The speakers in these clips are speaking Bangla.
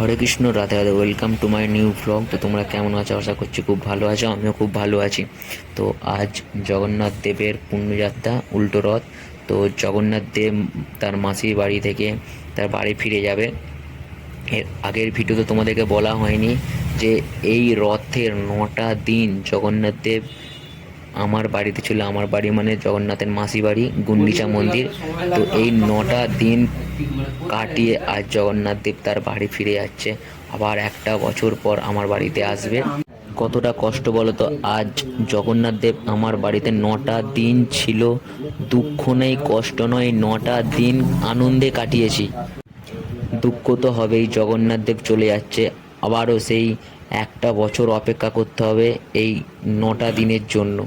Hare Krishna, Radhe Radhe welcome to my new blog তো তোমরা কেমন আছো? আশা করছি খুব ভালো আছো, আমিও খুব ভালো আছি। তো আজ জগন্নাথ দেবের পুণ্যযাত্রা, উল্টো রথ। তো জগন্নাথ দেব তার মাসির বাড়ি থেকে তার বাড়ি ফিরে যাবে। এর আগের ভিডিওতে তোমাদেরকে বলা হয়নি যে এই রথের নটা দিন জগন্নাথ দেব আমার বাড়িতে ছিল আমার বাড়ি মানে জগন্নাথের মাসি বাড়ি, গুন্ডিচা মন্দির। তো এই নটা দিন কাটিয়ে আজ জগন্নাথ দেব তার বাড়ি ফিরে যাচ্ছে আবার একটা বছর পর আমার বাড়িতে আসবে। কতটা কষ্ট বলো তো? আজ জগন্নাথ দেব আমার বাড়িতে নটা দিন ছিল। দুঃখ নেই, কষ্ট নয়, নটা দিন আনন্দে কাটিয়েছি। দুঃখ তো হবেই, জগন্নাথ দেব চলে যাচ্ছে। আবারও সেই একটা বছর অপেক্ষা করতে হবে এই নটা দিনের জন্য।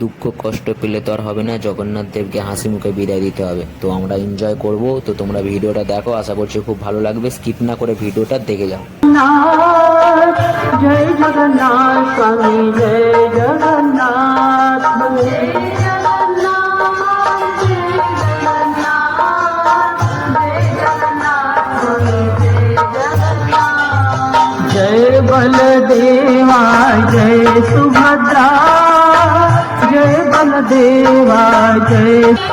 দুঃখ কষ্ট পেলে তো আর হবে না জগন্নাথ দেবকে হাসি মুখে বিদায় দিতে হবে তো আমরা এনজয় করব তো তোমরা ভিডিওটা দেখো আশা করছি খুব ভালো লাগবে স্কিপ না করে ভিডিওটা দেখে যাও জগন্নাথ জয় জগন্নাথ স্বামী জয় জগন্নাথ जय बलदेवा जय सुभद्रा जय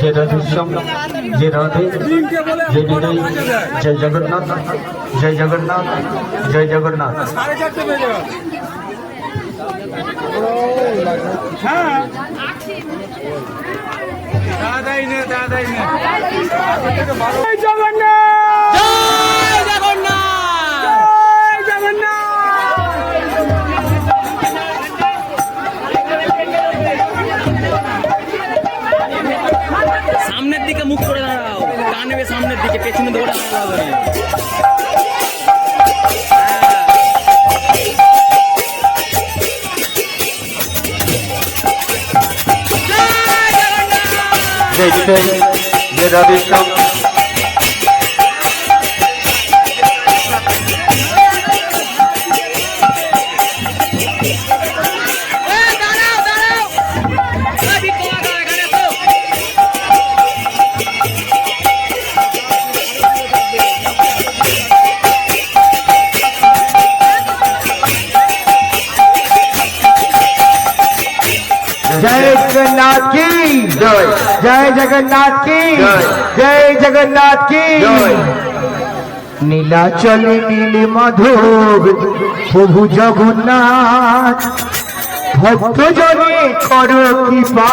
যে রাধেশ্যাম যে রাধে যে নিতাই জয় জগন্নাথ জয় জগন্নাথ জয় জগন্নাথ। জয় দিকে মুখ করে দাঁড়াও। টানবে সামনের দিকে পেছনে দৌড়ে দাঁড়াও জয় নিতাই জয় জগন্নাথ কি জয় জগন্নাথ কি? জয় জগন্নাথ কি? নীলাচলে নীল মাধব প্রভু জগন্নাথ ভক্তজনে কর কৃপা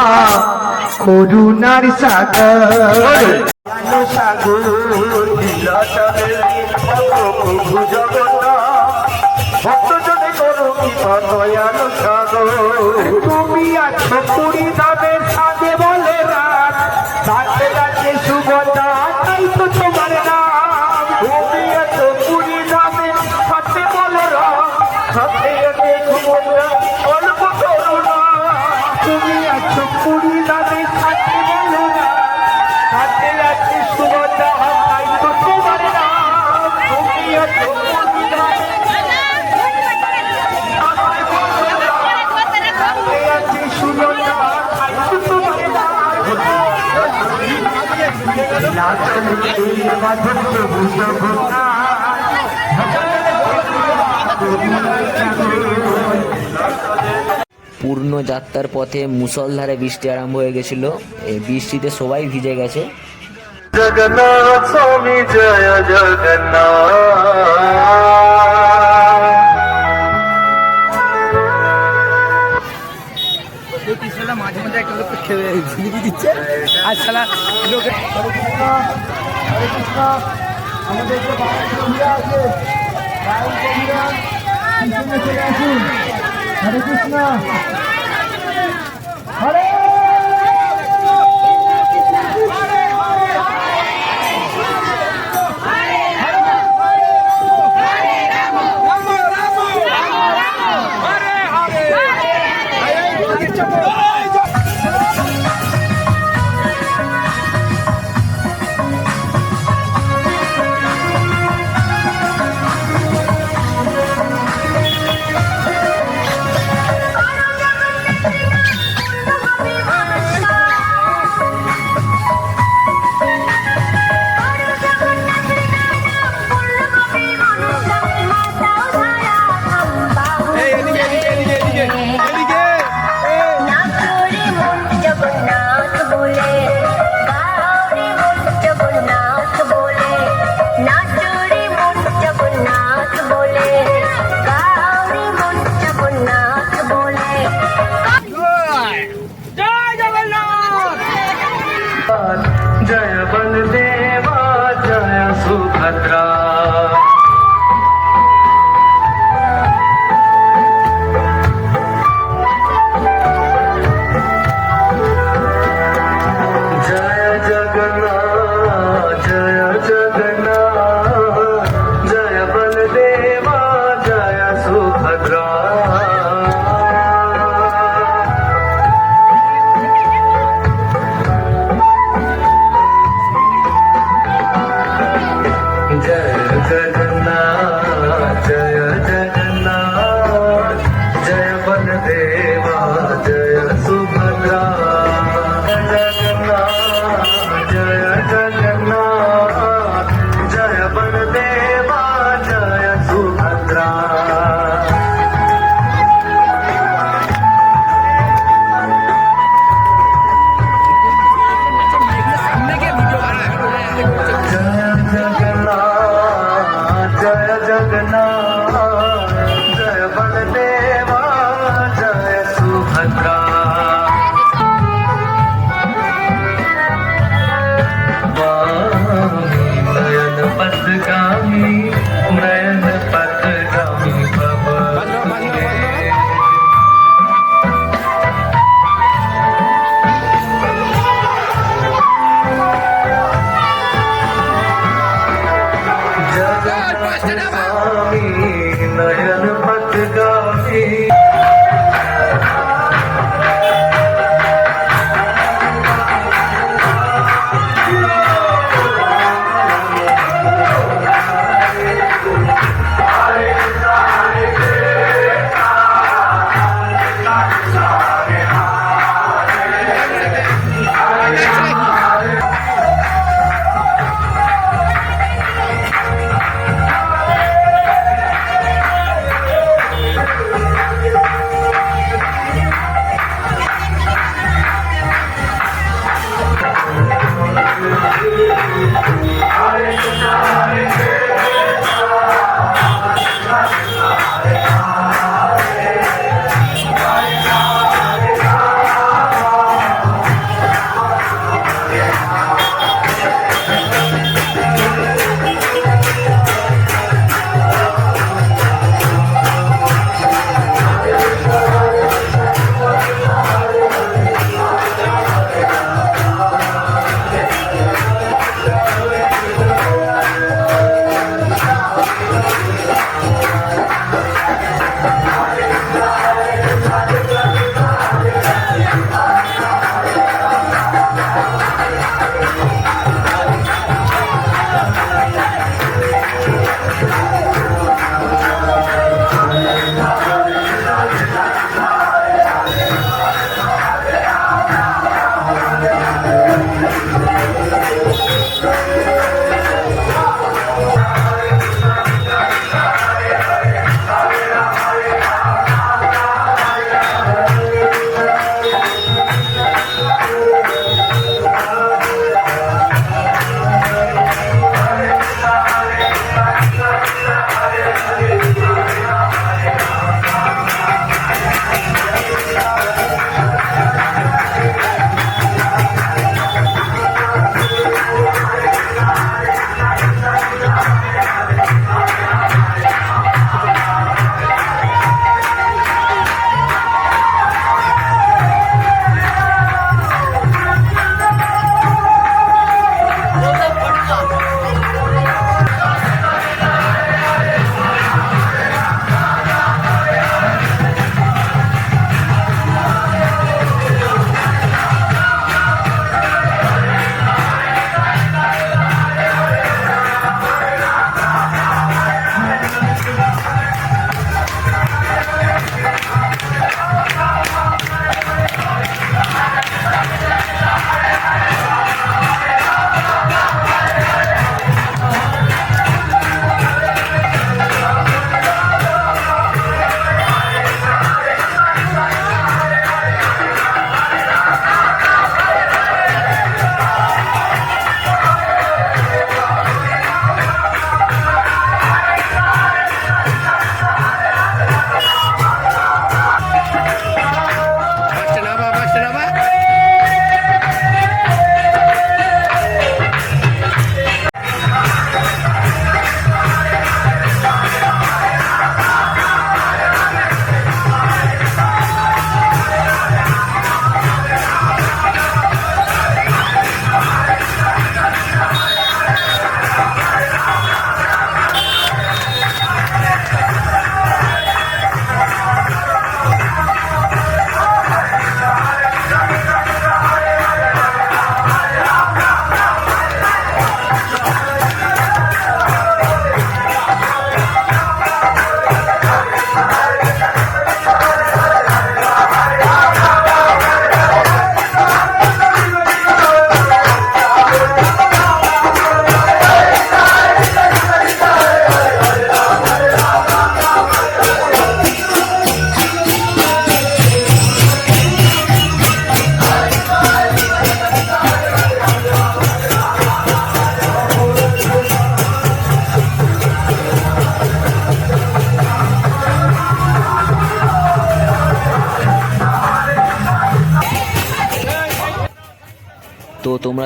করুণার সাগর। সাগর নীলাচলে প্রভু জগন্নাথ ভক্তজনে কর কৃপা দয়াল সাগর। তুমি আছো পুরী ধামের সাথে বলে রাত। রাতে সুভদ্রা তাই তো তোমার নাম পূর্ণ যাত্রার পথে মুসলধারে বৃষ্টি আরম্ভ হয়ে গেছিল। এই বৃষ্টিতে সবাই ভিজে গেছে। জগন্নাথ স্বামী জয় জগন্নাথ। ঝিলিপি দিচ্ছে। আর সারা লোকে আমাদের তো হরে কৃষ্ণ। হরে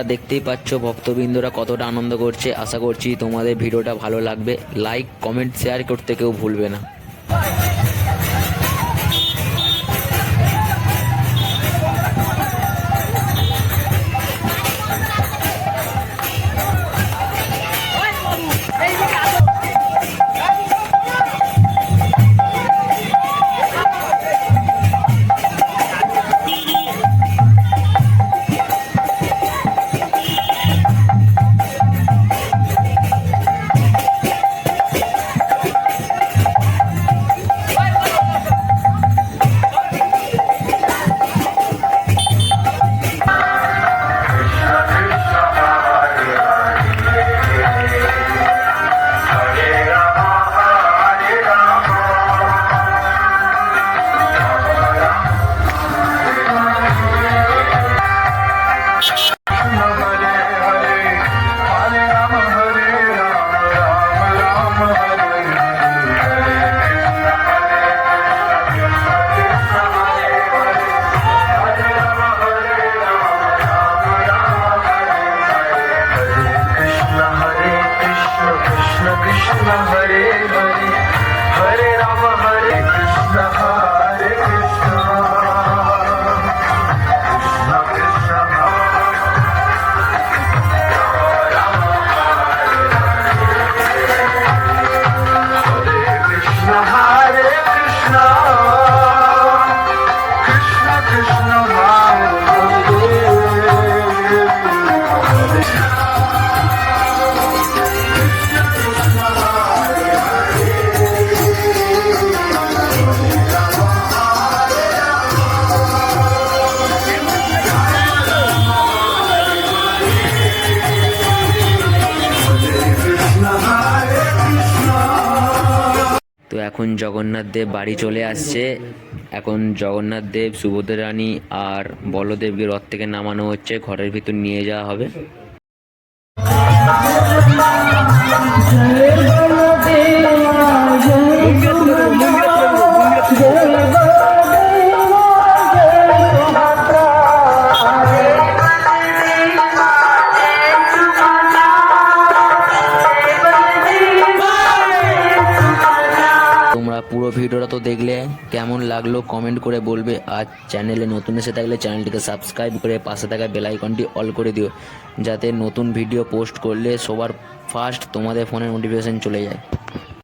তোমরা দেখতেই পাচ্ছ ভক্তবৃন্দরা কতটা আনন্দ করছে। আশা করছি তোমাদের ভিডিওটা ভালো লাগবে। লাইক কমেন্ট শেয়ার করতে কেউ ভুলবে না। এখন জগন্নাথ দেব বাড়ি চলে আসছে। এখন জগন্নাথ দেব, সুভদ্রা রানী আর বলদেবকে রথ থেকে নামানো হচ্ছে। ঘরের ভিতর নিয়ে যাওয়া হবে। তোমরা লাগল কমেন্ট করে বলবে। আর চ্যানেলে নতুন এসে থাকলে চ্যানেলটিকে সাবস্ক্রাইব করে পাশে থাকা বেলাইকনটি অল করে দিও। যাতে নতুন ভিডিও পোস্ট করলে সবার ফার্স্ট তোমাদের ফোনে নোটিফিকেশান চলে যায়।